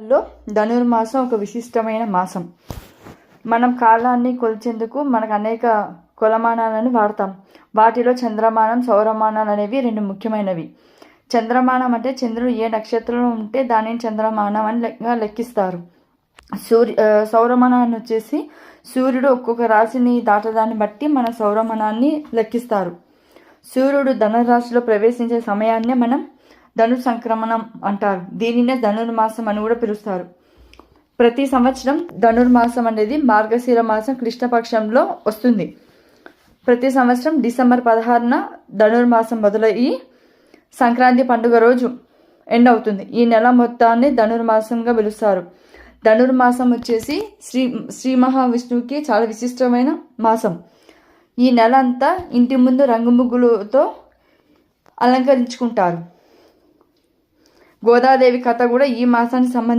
లో ధనుర్మాసం ఒక విశిష్టమైన మాసం. మనం కాలాన్ని కొలిచేందుకు మనకు అనేక కొలమానాలను వాడతాం. వాటిలో చంద్రమానం సౌరమానాలు అనేవి రెండు ముఖ్యమైనవి. చంద్రమానం అంటే చంద్రుడు ఏ నక్షత్రంలో ఉంటే దానిని చంద్రమానం అని లెక్కిస్తారు. సూర్య సౌరమానాన్ని వచ్చేసి సూర్యుడు ఒక్కొక్క రాశిని దాటదాన్ని బట్టి మన సౌరమానాన్ని లెక్కిస్తారు. సూర్యుడు ధనురాశిలో ప్రవేశించే సమయాన్నే మనం ధను సంక్రమణం అంటారు. దీనినే ధనుర్మాసం అని కూడా పిలుస్తారు. ప్రతి సంవత్సరం ధనుర్మాసం అనేది మార్గశిర మాసం కృష్ణపక్షంలో వస్తుంది. ప్రతి సంవత్సరం డిసెంబర్ పదహారున ధనుర్మాసం మొదలయ్యి సంక్రాంతి పండుగ రోజు ఎండ్ అవుతుంది. ఈ నెల మొత్తాన్ని ధనుర్మాసంగా పిలుస్తారు. ధనుర్మాసం వచ్చేసి శ్రీ శ్రీ మహావిష్ణువుకి చాలా విశిష్టమైన మాసం. ఈ నెల అంతా ఇంటి ముందు రంగు ముగ్గులతో అలంకరించుకుంటారు. గోదాదేవి కథ కూడా ఈ మాసానికి సంబంధించి